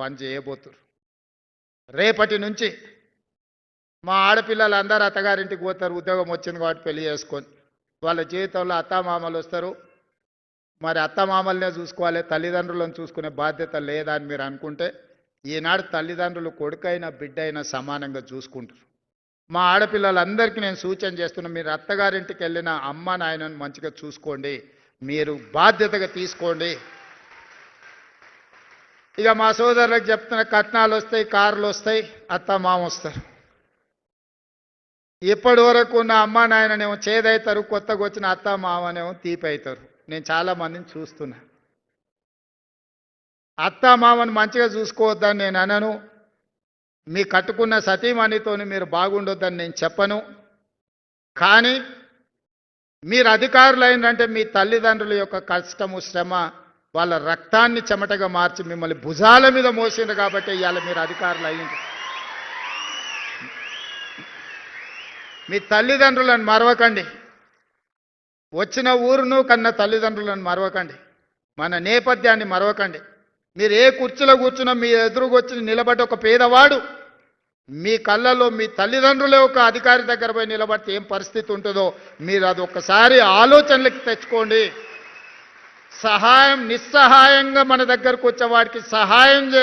పని చేయబోతురు. రేపటి నుంచి మా ఆడపిల్లలు అందరూ అత్తగారింటికి పోతారు ఉద్యోగం వచ్చింది కాబట్టి పెళ్ళి చేసుకొని. వాళ్ళ జీవితంలో అత్తామామలు వస్తారు. మరి అత్తమామల్నే చూసుకోవాలి తల్లిదండ్రులను చూసుకునే బాధ్యత లేదా అని మీరు అనుకుంటే ఈనాడు తల్లిదండ్రులు కొడుకైనా బిడ్డ అయినా సమానంగా చూసుకుంటారు. మా ఆడపిల్లలందరికీ నేను సూచన చేస్తున్నా మీరు అత్తగారింటికి వెళ్ళిన అమ్మ నాయనను మంచిగా చూసుకోండి. మీరు బాధ్యతగా తీసుకోండి. ఇక మా సోదరులకు చెప్తున్న కట్నాలు వస్తాయి కార్లు వస్తాయి అత్త మామ వస్తారు. ఇప్పటి వరకు నా అమ్మ నాయననేమో చేదవుతారు కొత్తగా వచ్చిన అత్త మామనేమో తీపి అవుతారు నేను చాలా మందిని చూస్తున్నా. అత్త మామని మంచిగా చూసుకోవద్దని నేను అనను. మీ కట్టుకున్న సతీమణితోని మీరు బాగుండొద్దని నేను చెప్పను. కానీ మీరు అధికారులు మీ తల్లిదండ్రుల యొక్క కష్టము శ్రమ వాళ్ళ రక్తాన్ని చెమటగా మార్చి మిమ్మల్ని భుజాల మీద మోసిండు కాబట్టి ఇవాళ మీరు అధికారులు అయ్యింది మీ తల్లిదండ్రులను మరవకండి. వచ్చిన ఊరును కన్న తల్లిదండ్రులను మరవకండి. మన నేపథ్యాన్ని మరవకండి. మీరు ఏ కుర్చీలో కూర్చున్నా మీ ఎదురుకొచ్చిన నిలబడి ఒక పేదవాడు మీ కళ్ళలో మీ తల్లిదండ్రులే ఒక అధికారి దగ్గర పోయి నిలబడితే ఏం పరిస్థితి ఉంటుందో మీరు అది ఒకసారి ఆలోచనలకు తెచ్చుకోండి. సహాయం నిస్సహాయంగా మన దగ్గరకు వచ్చే వాడికి సహాయం చే